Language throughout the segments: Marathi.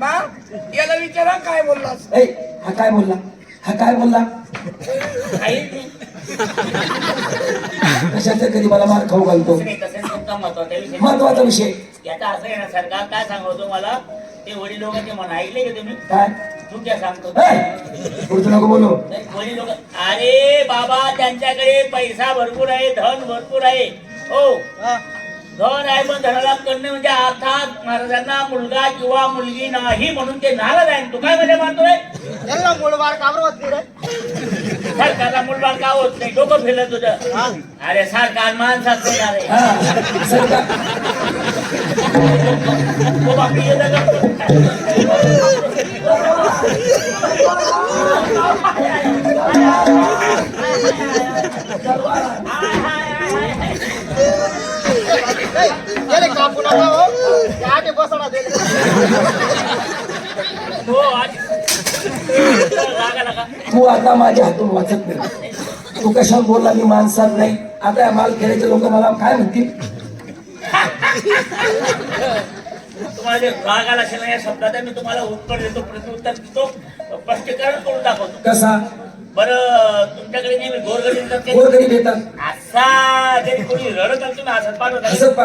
बा याला विचारा काय बोललास ए हा काय बोलला? हा काय बोलला? कशाचा कधी मला मार खाऊ घालतो? महत्त्वाचा विषय. महत्त्वाचा विषय. याचा असं आहे ना सरकार काय सांगतो मला? ते वडील लोकांचे म्हणा ऐकले का तुम्ही? काय? तुमच्या सांगतो? ए, पुढचं नको बोलू. नाही, वडील लोक अरे बाबा त्यांच्याकडे पैसा भरपूर आहे धन भरपूर आहे. हो. घर आहे पण धराला करणे म्हणजे अर्थात महाराजांना मुलगा किंवा मुलगी नाही म्हणून ते नाराज आहे. तू काय म्हणजे मानतोय त्यांना मुलबार काबर होत नाही रे? सरकारला मुलबार का होत नाही? डोकं फिरल तुझं. अरे सरकार माणसात येणार तू आता माझ्या हातून वाचत नाही. तू कशावर बोलला मी माणसात नाही? आता या मालखेड्याचे लोक मला काय म्हणतील? तुम्हाला जे राग आला असेल ना या शब्दात मी तुम्हाला उत्तर देतो प्रत्युत्तर देतो स्पष्टीकरण करून दाखवतो. कसा? बरं तुमच्याकडे नेहमी गोरगरीब गोरगरीब येतात. असा रडत हसत पाठवता हसत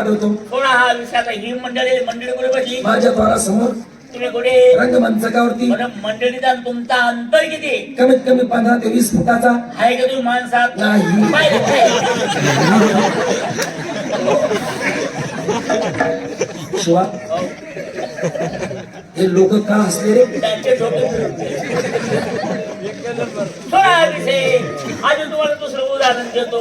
हा ही मंडळी मंडळी कुठे बसली माझ्या द्वारासमोर तुम्ही कुठे? रंगमंचकावरती. बरं मंडळीचा आणि तुमचा अंतर किती? कमीत कमी पंधरा ते वीस फुटाचा. आहे का तुम्ही माणसात? नाही. पाहिलं. शिवा हो. हे लोक का हसले रे त्यांचे डोके फिरवते. सोडा हा विषय अजून तुम्हाला दुसरं उदाहरण देतो.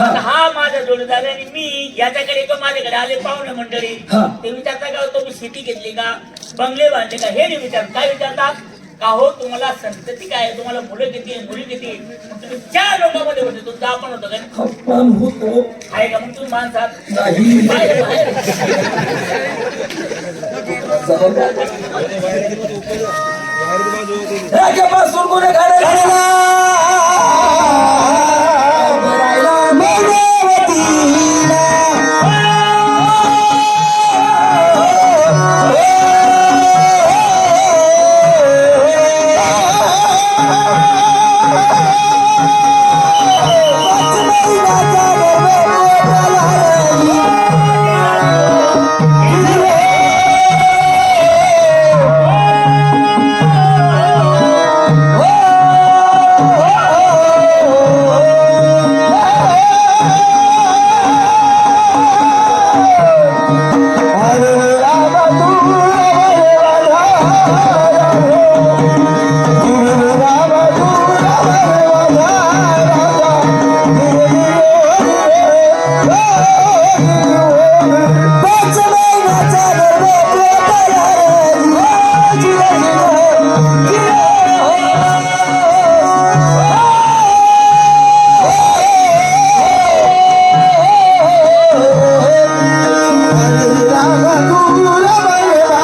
हा. हा माझा जोडीदार आणि मी याच्याकडे का माझ्याकडे आले पाहुणे मंडळी. हा. ते विचारता का तुम्ही शेती घेतली का? बंगले बांधले का? हे नाही विचारत. काय विचारतात? का हो तुम्हाला संतती काय आहे? तुम्हाला मुलं किती आहे? मुली किती आहे? मग तुम्ही चार लोकांमध्ये होते तुमचं आपण होतं काय आपण होतो. आहे का? मग तुम्ही माणसात नाही. बाहेर, बाहेर.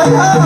Oh,